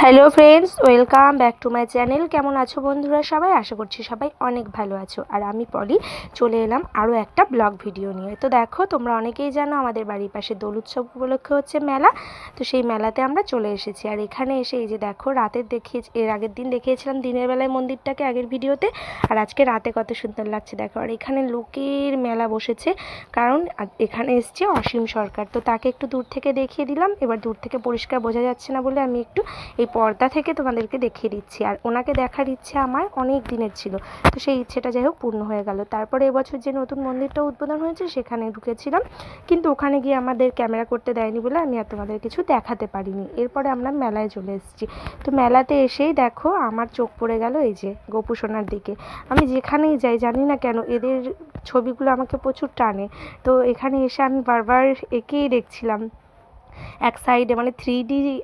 Hello friends, welcome back to my channel. কেমন আছো বন্ধুরা সবাই? আশা করছি সবাই অনেক ভালো আছো। আর আমি পলি, চলে এলাম আরও একটা ব্লগ ভিডিও নিয়ে। তো দেখো, তোমরা অনেকেই জানো আমাদের বাড়ির পাশে দোল উৎসব উপলক্ষে হচ্ছে মেলা। তো সেই মেলাতে আমরা চলে এসেছি। আর এখানে এসে এই যে দেখো রাতের দেখিয়ে, এর আগের দিন দেখিয়েছিলাম দিনের বেলায় মন্দিরটাকে আগের ভিডিওতে। আর আজকে রাতে কত সুন্দর লাগছে, দেখো। আর এখানে লোকের মেলা বসেছে, কারণ এখানে এসছে অসীম সরকার। তো তাকে একটু দূর থেকে দেখিয়ে দিলাম। এবার দূর থেকে পরিষ্কার বোঝা যাচ্ছে না বলে আমি একটু এই পর্দা থেকে তোমাদেরকে দেখিয়ে দিচ্ছি। আর ওনাকে দেখার ইচ্ছে আমার অনেক দিনের ছিল। তো সেই ইচ্ছেটা যাই হোক পূর্ণ হয়ে গেল। তারপরে এবছর যে নতুন মন্দিরটা উদ্বোধন হয়েছে, সেখানে ঢুকেছিলাম। কিন্তু ওখানে গিয়ে আমাদের ক্যামেরা করতে দেয়নি বলে আমি আর তোমাদের কিছু দেখাতে পারিনি। এরপরে আমরা মেলায় চলে এসেছি। তো মেলাতে এসেই দেখো আমার চোখ পড়ে গেল এই যে গোপু সোনার দিকে। আমি যেখানেই যাই, জানি না কেন এদের ছবিগুলো আমাকে প্রচুর টানে। তো এখানে এসে আমি বারবার একেই দেখছিলাম। এক সাইডে মানে থ্রি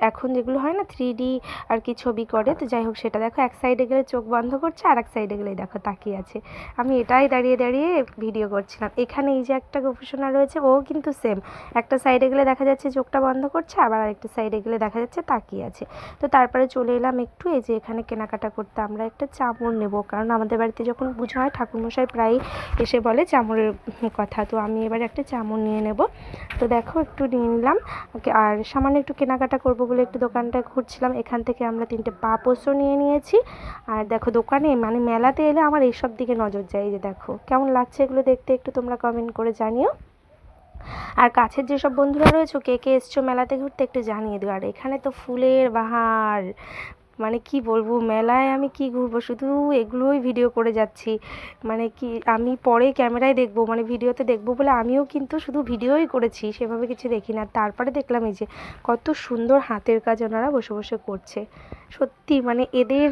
এখন যেগুলো হয় না থ্রি আর কি ছবি করে, তো যাই হোক সেটা দেখো, এক সাইডে গেলে চোখ বন্ধ করছে, আর এক সাইডে গেলে দেখো তাকিয়ে আছে। আমি এটাই দাঁড়িয়ে দাঁড়িয়ে ভিডিও করছিলাম। এখানে এই যে একটা গবেষণা রয়েছে, ও কিন্তু সেম একটা সাইডে গেলে দেখা যাচ্ছে চোখটা বন্ধ করছে, আবার আরেকটা সাইডে গেলে দেখা যাচ্ছে তাকিয়ে আছে। তো তারপরে চলে এলাম একটু, এই যে এখানে কেনাকাটা করতে, আমরা একটা চামড় নেব, কারণ আমাদের বাড়িতে যখন পুজো হয়, ঠাকুরমশাই প্রায়ই এসে বলে চামড়ের কথা। তো আমি এবার একটা চামড় নিয়ে নেব। তো দেখো, একটু নিয়ে নিলাম। আর সামান্য একটু কেনাকাটা করব বলে একটু দোকানটা ঘুরছিলাম, এখান থেকে আমরা তিনটে পা নিয়ে নিয়েছি। আর দেখো দোকানে মানে মেলাতে এলে আমার এইসব দিকে নজর যায় যে দেখো। কেমন লাগছে এগুলো দেখতে একটু তোমরা কমেন্ট করে জানিও। আর কাছের যেসব বন্ধুরা রয়েছে কে কে এসছো মেলাতে ঘুরতে একটু জানিয়ে দিও। আর এখানে তো ফুলের বাহার মানে কি বলব, মেলায় আমি কি ঘুরবো? শুধু এগুলোই ভিডিও করে যাচ্ছি। মানে কি, আমি পরে ক্যামেরায় দেখব মানে ভিডিওতে দেখব বলে আমিও কিন্তু শুধু ভিডিওই করেছি, সেভাবে কিছু দেখি না তারপরে দেখলাম এই যে, কত সুন্দর হাতের কাজ ওনারা বসে বসে করছে। সত্যি মানে এদের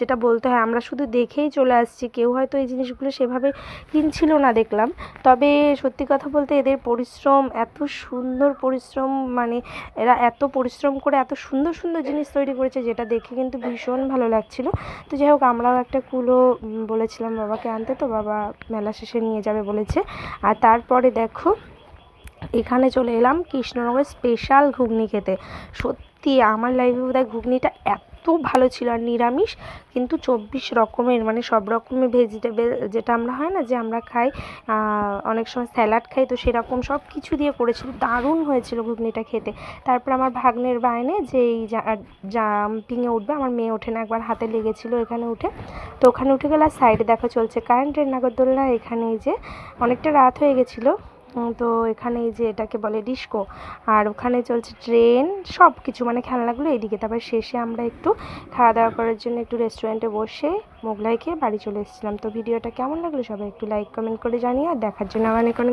যেটা বলতে হয়, আমরা শুধু দেখেই চলে আসছি। কেউ হয়তো এই জিনিসগুলো সেভাবে কিনছিল না দেখলাম। তবে সত্যি কথা বলতে এদের পরিশ্রম, এত সুন্দর পরিশ্রম মানে এরা এত পরিশ্রম করে এত সুন্দর সুন্দর জিনিস তৈরি করেছে যেটা দেখে কিন্তু ভীষণ ভালো লাগছিল। তো যাই হোক, আমরাও একটা কুলো বলেছিলাম, বাবাকে আনতে তো বাবা মেলা শেষে নিয়ে যাবে, বলেছে। আর তারপরে দেখো এখানে চলে এলাম কৃষ্ণনগর স্পেশাল ঘুগনি খেতে। সত্যি আমার লাইফে বোধহয় ঘুগনিটা এত ভালো ছিল আর নিরামিষ, কিন্তু চব্বিশ রকমের মানে সব রকমের ভেজিটেবল যেটা আমরা হয় না যে আমরা খাই অনেক সময় স্যালাড খাই তো সেরকম সব কিছু দিয়ে করেছিল। দারুণ হয়েছিল ঘুগনিটা খেতে। তারপর আমার ভাগ্নের বাইনে যে এই জাম্পিংয়ে উঠবে, আমার মেয়ে ওঠে না, একবার হাতে লেগেছিল এখানে উঠে। তো ওখানে উঠে গেলে আর সাইডে দেখা চলছে। কারেন্টের নাগরদোলনা এখানে যে অনেকটা রাত হয়ে গেছিল। তো এখানে এই যে এটাকে বলে ডিস্কো। আর ওখানে চলছে ট্রেন সব কিছু মানে খেলনাগুলো এইদিকে। তারপর শেষে আমরা একটু খাওয়া দাওয়া করার জন্য একটু রেস্টুরেন্টে বসে মোগলাই খেয়ে বাড়ি চলে এসেছিলাম। তো ভিডিওটা কেমন লাগল সবাই একটু লাইক কমেন্ট করে জানিয়ে আর দেখার জন্য অনেক অনেক